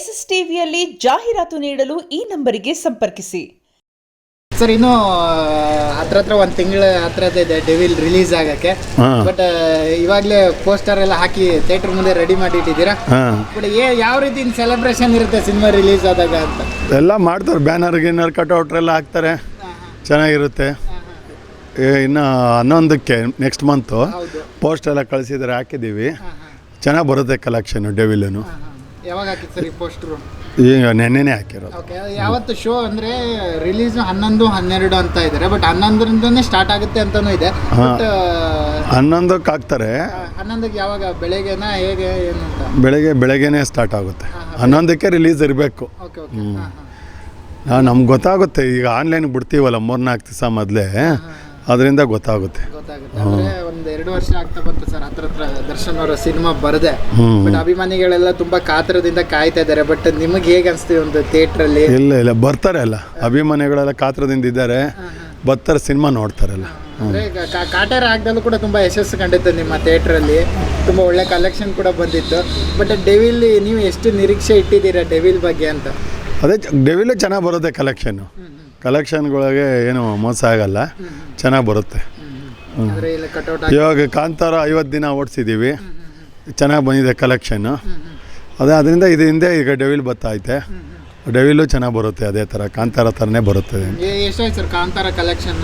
S S ಟಿವಿಯಲ್ಲಿ ಜಾಹೀರಾತು ನೀಡಲು ಈ ನಂಬರಿಗೆ ಸಂಪರ್ಕಿಸಿ. ಸರ್ ಇನ್ನು ಹತ್ರ ಹತ್ರ ಒಂದು ತಿಂಗಳ ಹತ್ರದ ಇದೆ ಡೆವಿಲ್ ರಿಲೀಸ್ ಆಗಕ್ಕೆ. ಬಟ್ ಇವಾಗಲೇ ಪೋಸ್ಟರ್ ಎಲ್ಲ ಹಾಕಿ ಥಿಯೇಟರ್ ಮುಂದೆ ರೆಡಿ ಮಾಡಿ ಇಟ್ಟಿದ್ದೀರಾ ಬಟ್ ಏ ಯಾವ ರೀತಿ ಸೆಲೆಬ್ರೇಷನ್ ಇರುತ್ತೆ ಸಿನಿಮಾ ರಿಲೀಸ್ ಆದಾಗ ಅಂತ? ಎಲ್ಲ ಮಾಡ್ತಾರೆ ಬ್ಯಾನರ್ ಗಿನ್ನರ್ ಕಟೌಟ್ರೆಲ್ಲ ಹಾಕ್ತಾರೆ. ಚೆನ್ನಾಗಿರುತ್ತೆ. ಏ, ಇನ್ನು ಹನ್ನೊಂದಕ್ಕೆ ನೆಕ್ಸ್ಟ್ ಮಂತು ಪೋಸ್ಟ್ ಎಲ್ಲ ಕಳಿಸಿದ್ರೆ ಹಾಕಿದ್ದೀವಿ. ಚೆನ್ನಾಗಿ ಬರುತ್ತೆ ಕಲೆಕ್ಷನು ಡೆವಿಲನು ಯಾವಾಗ ಹಾಕಿತ್ತು ಸರ್ ಈ ಪೋಸ್ಟ್ರು ಈಗ ನೆನ್ನೆನೇ ಹಾಕಿರೋದು. ಓಕೆ ಯಾವತ್ತು ಶೋ ಅಂದರೆ ರಿಲೀಸ್ ಹನ್ನೊಂದು ಹನ್ನೆರಡು ಅಂತ ಇದ್ದಾರೆ ಬಟ್ ಹನ್ನೊಂದರಿಂದನೇ ಸ್ಟಾರ್ಟ್ ಆಗುತ್ತೆ ಅಂತಲೂ ಇದೆ. ಬಟ್ ಹನ್ನೊಂದಕ್ಕೆ ಹಾಕ್ತಾರೆ. ಹನ್ನೊಂದಕ್ಕೆ ಯಾವಾಗ? ಬೆಳಗ್ಗೆನಾ ಹೇಗೆ ಏನು ಅಂತ? ಬೆಳಗ್ಗೆ ಬೆಳಗ್ಗೆನೇ ಸ್ಟಾರ್ಟ್ ಆಗುತ್ತೆ. ಹನ್ನೊಂದಕ್ಕೆ ರಿಲೀಸ್ ಇರಬೇಕು. ಓಕೆ ಓಕೆ ನಮ್ಗೆ ಗೊತ್ತಾಗುತ್ತೆ ಈಗ ಆನ್ಲೈನ್ ಬಿಡ್ತೀವಲ್ಲ ಮೂರ್ನಾಲ್ಕು ದಿವಸ ಮೊದಲೇ. ಅದರಿಂದ ಗೊತ್ತಾಗುತ್ತೆ. ಅಂದ್ರೆ ಒಂದ್ ಎರಡು ವರ್ಷ ಆಗ್ತಾ ಬಂತು ಸರ್ ಹತ್ರ ಹತ್ರ ದರ್ಶನ್ ಅವರ ಸಿನಿಮಾ ಬರದೆ. ಹ್ಮ್. ಬಟ್ ಅಭಿಮಾನಿಗಳೆಲ್ಲ ತುಂಬಾ ಕಾತರದಿಂದ ಕಾಯ್ತಾ ಇದ್ದಾರೆ. ಬಟ್ ನಿಮಗೆ ಹೇಗೆ ಅನಿಸ್ತೀವಿ ಒಂದು ಥಿಯೇಟರ್ ಅಲ್ಲಿ ಇಲ್ಲ ಇಲ್ಲ. ಬರ್ತಾರೆ ಅಲ್ಲ. ಅಭಿಮಾನಿಗಳೆಲ್ಲ ಕಾತರದಿಂದ ಇದ್ದಾರೆ. ಬರ್ತಾರೆ ಸಿನಿಮಾ ನೋಡ್ತಾರಲ್ಲ ಕಾಟೇರ ಆಗ್ದಲ್ಲೂ ಕೂಡ ತುಂಬಾ ಯಶಸ್ಸು ಕಂಡಿತ್ತು ನಿಮ್ಮ ಥಿಯೇಟರ್ ಅಲ್ಲಿ ತುಂಬಾ ಒಳ್ಳೆ ಕಲೆಕ್ಷನ್ ಕೂಡ ಬಂದಿತ್ತು. ಬಟ್ ಡೆವಿಲ್ ನೀವು ಎಷ್ಟು ನಿರೀಕ್ಷೆ ಇಟ್ಟಿದ್ದೀರಾ ಡೆವಿಲ್ ಬಗ್ಗೆ ಅಂತ? ಅದೇ ಡೆವಿಲ್ ಚೆನ್ನಾಗಿ ಬರುತ್ತೆ ಕಲೆಕ್ಷನ್ನು ಕಲೆಕ್ಷನ್ಗಳಿಗೆ ಏನು ಮೋಸ ಆಗಲ್ಲ. ಚೆನ್ನಾಗಿ ಬರುತ್ತೆ. ಇವಾಗ ಕಾಂತಾರ ಐವತ್ತು ದಿನ ಓಡಿಸಿದ್ದೀವಿ ಚೆನ್ನಾಗಿ ಬಂದಿದೆ ಕಲೆಕ್ಷನ್ನು ಅದೇ ಅದರಿಂದ ಇದು ಹಿಂದೆ ಈಗ ಡೆವಿಲ್ ಬತ್ತೈತೆ ಡೆವಿಲು ಚೆನ್ನಾಗಿ ಬರುತ್ತೆ ಅದೇ ಥರ ಕಾಂತಾರ ಥರನೇ ಬರುತ್ತೆ. ಎಷ್ಟಾಯ್ತು ಕಾಂತಾರ ಕಲೆಕ್ಷನ್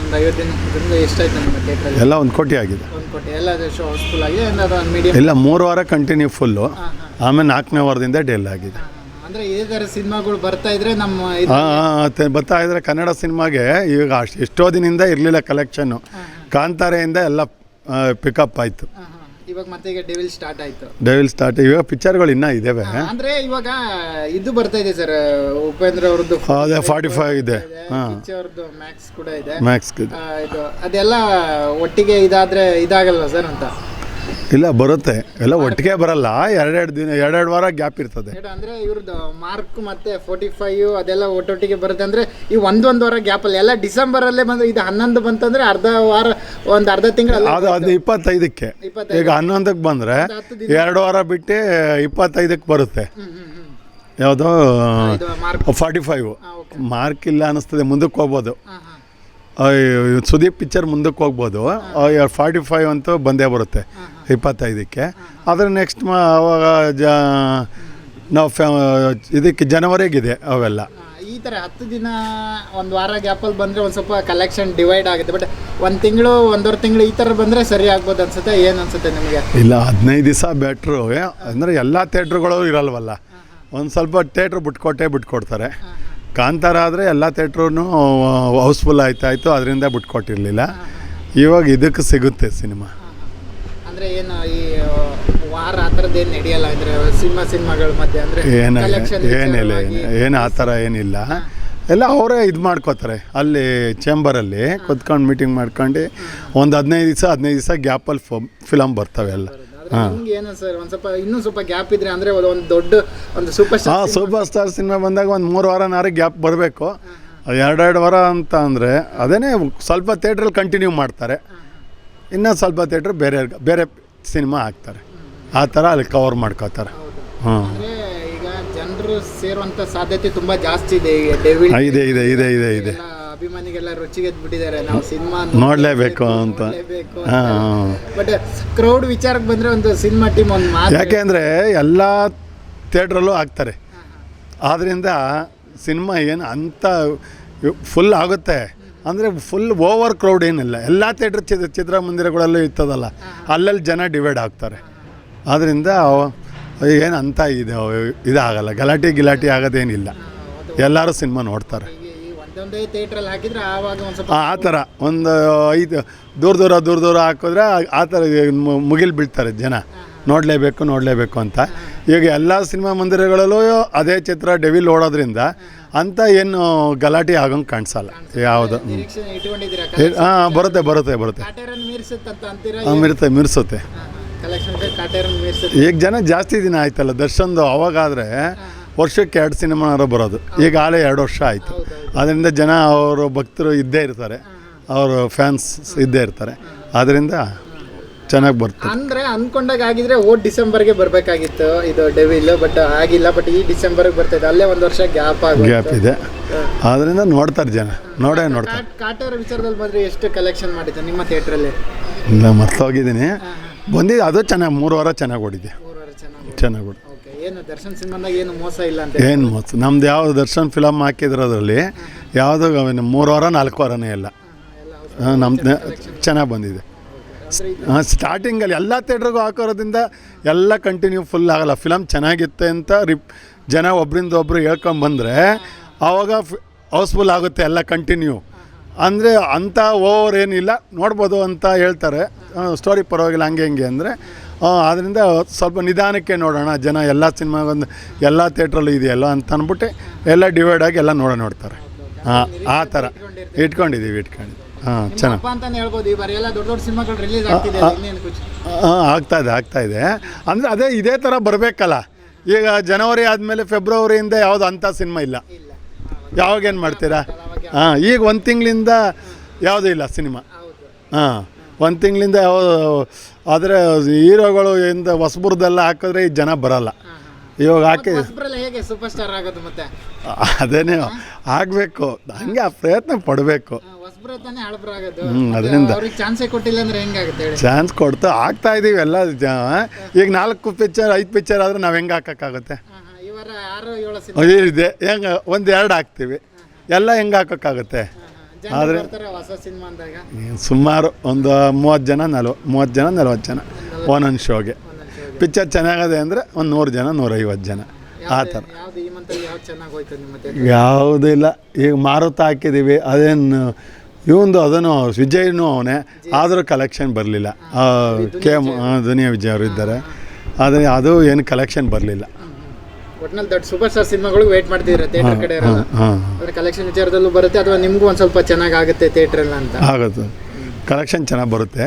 ಎಲ್ಲ ಒಂದು ಕೋಟಿ ಆಗಿದೆ. ಇಲ್ಲ ಮೂರು ವಾರ ಕಂಟಿನ್ಯೂ ಫುಲ್ಲು ಆಮೇಲೆ ನಾಲ್ಕನೇ ವಾರದಿಂದ ಡೆಲ್ ಆಗಿದೆ. ಅಂದ್ರೆ ಇದೇ ತರ ಸಿನಿಮಾಗಳು ಬರ್ತಾ ಇದ್ರೆ ನಮ್ಮ ಹಾಂ ಬರ್ತಾ ಇದ್ರೆ ಕನ್ನಡ ಸಿನಿಮಾಗೆ ಈಗ ಅಷ್ಟು ಎಷ್ಟೋ ದಿನದಿಂದ ಇರಲಿಲ್ಲ ಕಲೆಕ್ಷನ್ನು ಕಾಂತಾರೆಯಿಂದ ಎಲ್ಲ ಪಿಕಪ್ ಆಯಿತು. ಇವಾಗ ಮತ್ತೆ ಈಗ ಡೆವಿಲ್ ಸ್ಟಾರ್ಟ್ ಆಯ್ತು. ಡೆವಿಲ್ ಸ್ಟಾರ್ಟ್ ಇವಾಗ ಪಿಕ್ಚರ್ಗಳು ಇನ್ನೂ ಇದ್ದಾವೆ ಅಂದ್ರೆ ಇವಾಗ ಇದು ಬರ್ತಾ ಇದೆ ಸರ್ ಉಪೇಂದ್ರ ಅವ್ರದ್ದು ಅದೇ ಫಾರ್ಟಿ ಫೈವ್ ಇದೆ. ಅವ್ರದ್ದು ಮ್ಯಾಕ್ಸ್ ಕೂಡ ಇದೆ. ಮ್ಯಾಕ್ಸ್ ಇದು ಅದೆಲ್ಲ ಒಟ್ಟಿಗೆ ಇದಾದ್ರೆ ಇದಾಗಲ್ಲ ಸರ್ ಅಂತ. ಇಲ್ಲ ಬರುತ್ತೆ. ಎಲ್ಲ ಒಟ್ಟಿಗೆ ಬರಲ್ಲ. ಎರಡೆರಡು ದಿನ ಎರಡೆರಡು ವಾರ ಗ್ಯಾಪ್ ಇರ್ತದೆ. ಅಂದ್ರೆ ಇವ್ರದ್ದು ಮಾರ್ಕ್ ಮತ್ತೆ ಫೋರ್ಟಿ ಫೈವ್ ಅದೆಲ್ಲ ಒಟ್ಟೊಟ್ಟಿಗೆ ಬರುತ್ತೆ. ಅಂದ್ರೆ ಈ ಒಂದೊಂದು ವಾರ ಗ್ಯಾಪ್ ಅಲ್ಲಿ ಎಲ್ಲ ಡಿಸೆಂಬರ್ ಅಲ್ಲೇ ಬಂದು ಇದು ಹನ್ನೊಂದು ಬಂತಂದ್ರೆ ಅರ್ಧ ವಾರ ಒಂದು ಅರ್ಧ ತಿಂಗಳು ಅದು ಅದು ಇಪ್ಪತ್ತೈದಕ್ಕೆ. ಇಪ್ಪತ್ತೈದು. ಈಗ ಹನ್ನೊಂದಕ್ಕೆ ಬಂದ್ರೆ ಎರಡು ವಾರ ಬಿಟ್ಟು ಇಪ್ಪತ್ತೈದಕ್ಕೆ ಬರುತ್ತೆ. ಯಾವುದೋ ಫಾರ್ಟಿ ಫೈವ್ ಮಾರ್ಕ್ ಇಲ್ಲ ಅನಿಸ್ತದೆ ಮುಂದಕ್ಕೆ ಹೋಗ್ಬೋದು. ಸುದೀಪ್ ಪಿಕ್ಚರ್ ಮುಂದಕ್ಕೆ ಹೋಗ್ಬೋದು. ಫಾರ್ಟಿ ಫೈವ್ ಅಂತೂ ಬಂದೇ ಬರುತ್ತೆ ಇಪ್ಪತ್ತೈದಕ್ಕೆ. ಆದರೆ ನೆಕ್ಸ್ಟ್ ಮ ಅವಾಗ ಜ ನಾವು ಫ್ಯಾ ಇದಕ್ಕೆ ಜನವರಿಗಿದೆ ಅವೆಲ್ಲ. ಈ ಥರ ಹತ್ತು ದಿನ ಒಂದು ವಾರ ಗ್ಯಾಪಲ್ಲಿ ಬಂದರೆ ಒಂದು ಸ್ವಲ್ಪ ಕಲೆಕ್ಷನ್ ಡಿವೈಡ್ ಆಗುತ್ತೆ. ಬಟ್ ಒಂದು ತಿಂಗಳು ಒಂದೂವರೆ ತಿಂಗಳು ಈ ಥರ ಬಂದರೆ ಸರಿ ಆಗ್ಬೋದು ಅನ್ಸುತ್ತೆ? ಏನು ಅನ್ಸುತ್ತೆ ನಿಮಗೆ? ಇಲ್ಲ ಹದಿನೈದು ದಿವಸ ಬೆಟ್ರು ಅಂದರೆ ಎಲ್ಲ ಥಿಯೇಟ್ರುಗಳು ಇರಲ್ವಲ್ಲ? ಒಂದು ಸ್ವಲ್ಪ ಥಿಯೇಟ್ರ್ ಬಿಟ್ಕೊಟ್ಟೆ ಬಿಟ್ಕೊಡ್ತಾರೆ. ಕಾಂತಾರ ಆದರೆ ಎಲ್ಲ ಥಿಯೇಟ್ರೂ ಹೌಸ್ಫುಲ್ ಆಯ್ತಾಯಿತು ಅದರಿಂದ ಬಿಟ್ಕೊಟ್ಟಿರಲಿಲ್ಲ. ಇವಾಗ ಇದಕ್ಕೆ ಸಿಗುತ್ತೆ ಸಿನಿಮಾ. ಅಂದರೆ ಏನು ಈ ವಾರ ಆ ಥರದ್ದು ಏನು ನಡೆಯಲ್ಲ? ಅಂದರೆ ಸಿನಿಮಾ ಸಿನಿಮಾಗಳ ಮಧ್ಯೆ ಅಂದರೆ ಏನು ಏನಿಲ್ಲ ಏನು ಆ ಥರ ಏನಿಲ್ಲ. ಎಲ್ಲ ಅವರೇ ಇದು ಮಾಡ್ಕೋತಾರೆ. ಅಲ್ಲಿ ಚೇಂಬರಲ್ಲಿ ಕುತ್ಕೊಂಡು ಮೀಟಿಂಗ್ ಮಾಡ್ಕೊಂಡು ಒಂದು ಹದಿನೈದು ದಿವಸ ಹದಿನೈದು ದಿವಸ ಗ್ಯಾಪಲ್ಲಿ ಫಿಲಮ್ ಬರ್ತವೆ ಎಲ್ಲ. ನಿಮ್ಗೆ ಏನು ಸರ್ ಒಂದು ಸ್ವಲ್ಪ ಇನ್ನೂ ಸ್ವಲ್ಪ ಗ್ಯಾಪ್ ಇದ್ರೆ ಅಂದರೆ ಒಂದು ದೊಡ್ಡ ಒಂದು ಸೂಪರ್ ಹಾಂ ಸ್ಟಾರ್ ಸೂಪರ್ ಸ್ಟಾರ್ ಸಿನಿಮಾ ಬಂದಾಗ ಒಂದು ಮೂರು ವಾರ ನಾರು ಗ್ಯಾಪ್ ಬರಬೇಕು. ಎರಡೆರಡು ವಾರ ಅಂತ ಅಂದರೆ ಅದೇನೇ ಸ್ವಲ್ಪ ಥಿಯೇಟ್ರಲ್ಲಿ ಕಂಟಿನ್ಯೂ ಮಾಡ್ತಾರೆ. ಇನ್ನು ಸ್ವಲ್ಪ ಥಿಯೇಟ್ರ್ ಬೇರೆ ಬೇರೆ ಸಿನಿಮಾ ಹಾಕ್ತಾರೆ. ಆ ಥರ ಅಲ್ಲಿ ಕವರ್ ಮಾಡ್ಕೋತಾರೆ ಹಾಂ. ಅಂದರೆ ಈಗ ಜನರು ಸೇರುವಂಥ ಸಾಧ್ಯತೆ ತುಂಬ ಜಾಸ್ತಿ ಇದೆ ಈಗ ಡೆವಿಲ್ ಇದೆ ಇದೆ ಇದೆ ಇದೆ ಇದೆ. ಅಭಿಮಾನಿಗೆಲ್ಲ ರುಚಿಗೆದ್ಬಿಟ್ಟಿದ್ದಾರೆ ನಾವು ಸಿನಿಮಾ ನೋಡಲೇಬೇಕು ಅಂತ. ಬಟ್ ಕ್ರೌಡ್ ವಿಚಾರಕ್ಕೆ ಬಂದ್ರೆ ಒಂದು ಸಿನಿಮಾ ಟೀಮ್ ಒಂದು ಮಾತು ಯಾಕೆ ಅಂದರೆ ಎಲ್ಲ ಥಿಯೇಟ್ರಲ್ಲೂ ಆಗ್ತಾರೆ. ಆದ್ದರಿಂದ ಸಿನಿಮಾ ಏನು ಅಂಥ ಫುಲ್ ಆಗುತ್ತೆ. ಅಂದರೆ ಫುಲ್ ಓವರ್ ಕ್ರೌಡ್ ಏನಿಲ್ಲ. ಎಲ್ಲ ಥಿಯೇಟ್ರ್ ಚಿತ್ರ ಚಿತ್ರಮಂದಿರಗಳಲ್ಲೂ ಇರ್ತದಲ್ಲ. ಅಲ್ಲಲ್ಲಿ ಜನ ಡಿವೈಡ್ ಆಗ್ತಾರೆ. ಆದ್ದರಿಂದ ಏನು ಅಂತ ಇದೆ ಇದಾಗಲ್ಲ. ಗಲಾಟೆ ಗಿಲಾಟಿ ಆಗೋದೇನಿಲ್ಲ. ಎಲ್ಲರೂ ಸಿನಿಮಾ ನೋಡ್ತಾರೆ. ಥಿಯೇಟ್ರಲ್ಲಿ ಹಾಕಿದ್ರೆ ಆವಾಗ ಒಂದು ಸ್ವಲ್ಪ ಆ ಥರ. ಒಂದು ಐದು ದೂರ ದೂರ ದೂರ ದೂರ ಹಾಕಿದ್ರೆ ಆ ಥರ ಮುಗಿಲು ಬೀಳ್ತಾರೆ ಜನ. ನೋಡಲೇಬೇಕು ನೋಡಲೇಬೇಕು ಅಂತ. ಈಗ ಎಲ್ಲ ಸಿನಿಮಾ ಮಂದಿರಗಳಲ್ಲೂ ಅದೇ ಚಿತ್ರ ಡೆವಿಲ್ ಓಡೋದ್ರಿಂದ ಅಂತ ಏನು ಗಲಾಟೆ ಆಗಂಗೆ ಕಾಣಿಸಲ್ಲ. ಯಾವುದು ಹಾಂ ಬರುತ್ತೆ ಬರುತ್ತೆ ಬರುತ್ತೆ. ಮಿರುತ್ತೆ ಮೀರ್ಸುತ್ತೆ. ಈಗ ಜನ ಜಾಸ್ತಿ ದಿನ ಆಯ್ತಲ್ಲ ದರ್ಶನ್ದು ಅವಾಗಾದರೆ ವರ್ಷಕ್ಕೆ ಎರಡು ಸಿನಿಮಾನಾರು ಬರೋದು. ಈಗ ಆಲೇ ಎರಡು ವರ್ಷ ಆಯಿತು. ಅದರಿಂದ ಜನ ಅವರು ಭಕ್ತರು ಇದ್ದೇ ಇರ್ತಾರೆ. ಅವರು ಫ್ಯಾನ್ಸ್ ಇದ್ದೇ ಇರ್ತಾರೆ. ಆದ್ದರಿಂದ ಚೆನ್ನಾಗಿ ಬರ್ತದೆ. ಅಂದ್ರೆ ಅನ್ಕೊಂಡಾಗ ಆಗಿದ್ರೆ ಓ ಡಿಸೆಂಬರ್ಗೆ ಬರಬೇಕಾಗಿತ್ತು ಇದು ಡೆವಿಲ್ ಬಟ್ ಆಗಿಲ್ಲ ಬಟ್ ಈ ಡಿಸೆಂಬರ್ಗೆ ಬರ್ತಿದೆ ಅಲ್ಲೇ ಒಂದು ವರ್ಷ ಗ್ಯಾಪ್ ಗ್ಯಾಪ್ ಇದೆ. ಅದರಿಂದ ನೋಡ್ತಾರೆ ಜನ. ನೋಡೇ ನೋಡ್ತಾರೆ. ಕಾಟೇರ ವಿಚಾರದಲ್ಲಿ ಬಂದ್ರೆ ಎಷ್ಟು ಕಲೆಕ್ಷನ್ ಮಾಡಿದ್ದೆ ನಿಮ್ಮ ಥಿಯೇಟ್ರಲ್ಲಿ ಇಲ್ಲ ಮರ್ತೋಗಿದ್ದೀನಿ. ಬಂದಿದ್ದು ಅದು ಚೆನ್ನಾಗಿ ಮೂರು ವಾರ ಚೆನ್ನಾಗಿ ಓಡಿದೆ. ಚೆನ್ನಾಗಿ ಚೆನ್ನಾಗಿ ಓಡಿ ಓಕೆ ಏನು ದರ್ಶನ್ ಏನು ಮೋಸ ಇಲ್ಲ ಅಂತ ಏನು ಮಸ್ತ್ ನಮ್ದು ಯಾವ ದರ್ಶನ್ ಫಿಲಮ್ ಹಾಕಿದ್ರದ್ರಲ್ಲಿ ಯಾವುದು ಮೂರು ವಾರ ನಾಲ್ಕು ವಾರನೇ ಇಲ್ಲ. ನಮ್ಮ ಚೆನ್ನಾಗಿ ಬಂದಿದೆ. ಸ್ಟಾರ್ಟಿಂಗ್ ಸ್ಟಾರ್ಟಿಂಗಲ್ಲಿ ಎಲ್ಲ ಥಿಯೇಟ್ರಿಗೂ ಹಾಕೋರೋದ್ರಿಂದ ಎಲ್ಲ ಕಂಟಿನ್ಯೂ ಫುಲ್ ಆಗಲ್ಲ. ಫಿಲಮ್ ಚೆನ್ನಾಗಿತ್ತೆ ಅಂತ ರಿಪ್ ಜನ ಒಬ್ಬರಿಂದ ಒಬ್ಬರು ಹೇಳ್ಕೊಂಡು ಬಂದರೆ ಆವಾಗ ಹೌಸ್ಫುಲ್ ಆಗುತ್ತೆ ಎಲ್ಲ ಕಂಟಿನ್ಯೂ ಅಂದರೆ ಅಂಥ ಓವರ್ ಏನಿಲ್ಲ. ನೋಡ್ಬೋದು ಅಂತ ಹೇಳ್ತಾರೆ. ಸ್ಟೋರಿ ಪರವಾಗಿಲ್ಲ ಹಂಗೆ ಹಿಂಗೆ ಅಂದರೆ ಆದ್ದರಿಂದ ಸ್ವಲ್ಪ ನಿಧಾನಕ್ಕೆ ನೋಡೋಣ. ಜನ ಎಲ್ಲ ಸಿನಿಮಾಗೊಂದು ಎಲ್ಲ ಥಿಯೇಟ್ರಲ್ಲೂ ಇದೆಯಲ್ಲ ಅಂತ ಅಂದ್ಬಿಟ್ಟು ಎಲ್ಲ ಡಿವೈಡ್ ಆಗಿ ಎಲ್ಲ ನೋಡ ನೋಡ್ತಾರೆ. ಹಾಂ ಆ ಥರ ಇಟ್ಕೊಂಡಿದ್ದೀವಿ ಇಟ್ಕೊಂಡಿದ್ದೀವಿ. ಹಾಂ ಚೆನ್ನಾಗಿ. ಹಾಂ ಆಗ್ತಾ ಇದೆ ಆಗ್ತಾ ಇದೆ. ಅಂದರೆ ಅದೇ ಇದೇ ಥರ ಬರಬೇಕಲ್ಲ. ಈಗ ಜನವರಿ ಆದಮೇಲೆ ಫೆಬ್ರವರಿಯಿಂದ ಯಾವುದು ಅಂಥ ಸಿನಿಮಾ ಇಲ್ಲ. ಯಾವಾಗೇನು ಯಾವಾಗ ಏನು ಮಾಡ್ತೀರಾ? ಹಾಂ ಈಗ ಒಂದು ತಿಂಗಳಿಂದ ಯಾವುದೂ ಇಲ್ಲ ಸಿನಿಮಾ ಹಾಂ. ಒಂದು ತಿಂಗಳಿಂದ ಯಾವ ಆದರೆ ಹೀರೋಗಳು ಇಂದ ಹೊಸಬುರ್ದೆಲ್ಲ ಹಾಕಿದ್ರೆ ಈ ಜನ ಬರಲ್ಲ. ಇವಾಗ ಹಾಕಿ ಹೇಗೆ ಸೂಪರ್ ಸ್ಟಾರ್ ಆಗೋದು ಮತ್ತೆ? ಅದೇನೇ ಆಗಬೇಕು. ಹಂಗೆ ಆ ಪ್ರಯತ್ನ ಪಡಬೇಕು. ಅದರಿಂದ. ಚಾನ್ಸೇ ಕೊಡ್ತಾ ಆಗ್ತಾ ಇದೀವಿ ಎಲ್ಲ ಈಗ ನಾಲ್ಕು ಪಿಕ್ಚರ್ ಐದು ಪಿಕ್ಚರ್ ಆದರೆ ನಾವು ಹೆಂಗೆ ಹಾಕೋಕ್ಕಾಗುತ್ತೆ? ಇದೆ. ಹೆಂಗೆ ಒಂದು ಎರಡು ಹಾಕ್ತೀವಿ. ಎಲ್ಲ ಹೆಂಗೆ ಹಾಕೋಕ್ಕಾಗುತ್ತೆ? ಆದ್ರೆ- ಸುಮಾರು ಒಂದು ಮೂವತ್ತು ಜನ ನಲ್ವ ಮೂವತ್ತು ಜನ ನಲ್ವತ್ತು ಜನ ಒಂದೊಂದು ಶೋಗೆ. ಪಿಕ್ಚರ್ ಚೆನ್ನಾಗದೆ ಅಂದರೆ ಒಂದು ನೂರು ಜನ ನೂರೈವತ್ತು ಜನ. ಆ ಥರ. ಯಾವ್ದು ಇಲ್ಲ. ಈಗ ಮಾರುತ ಹಾಕಿದ್ದೀವಿ ಅದೇನು ಇವಂದು ಅದನ್ನು ವಿಜಯ್ನು ಅವನೇ. ಆದರೂ ಕಲೆಕ್ಷನ್ ಬರಲಿಲ್ಲ. ಕೆ ದುನಿಯಾ ವಿಜಯ್ ಅವರು ಇದ್ದಾರೆ. ಆದರೆ ಅದು ಏನು ಕಲೆಕ್ಷನ್ ಬರಲಿಲ್ಲ. ಒಟ್ನಲ್ಲಿ ದೊಡ್ಡ ಸೂಪರ್ ಸ್ಟಾರ್ ಸಿನಿಮಾಗಳು ವೇಟ್ ಮಾಡ್ತಿದ್ರೆ ಥಿಯೇಟರ್ ಕಡೆ ಇರಲ್ಲ. ಹಾಂ ಅಂದ್ರೆ ಕಲೆಕ್ಷನ್ ವಿಚಾರದಲ್ಲೂ ಬರುತ್ತೆ ಅಥವಾ ನಿಮಗೂ ಒಂದು ಸ್ವಲ್ಪ ಚೆನ್ನಾಗಿ ಆಗುತ್ತೆ ಥಿಯೇಟರ್ ಎಲ್ಲ ಅಂತ? ಆಗುತ್ತೆ. ಕಲೆಕ್ಷನ್ ಚೆನ್ನಾಗಿ ಬರುತ್ತೆ.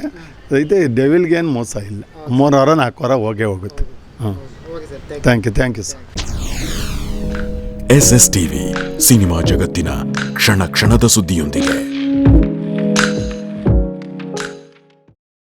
ಇದು ಡೆವಿಲ್ಗೆ ಏನು ಮೋಸ ಇಲ್ಲ. ಮೂರು ವಾರ ನಾಲ್ಕು ವಾರ ಹೋಗೇ ಹೋಗುತ್ತೆ. ಹಾಂ. Thank you thank you sir S S TV cinema ಜಗತ್ತಿನ ಕ್ಷಣ ಕ್ಷಣದ ಸುದ್ದಿಯೊಂದಿಗೆ.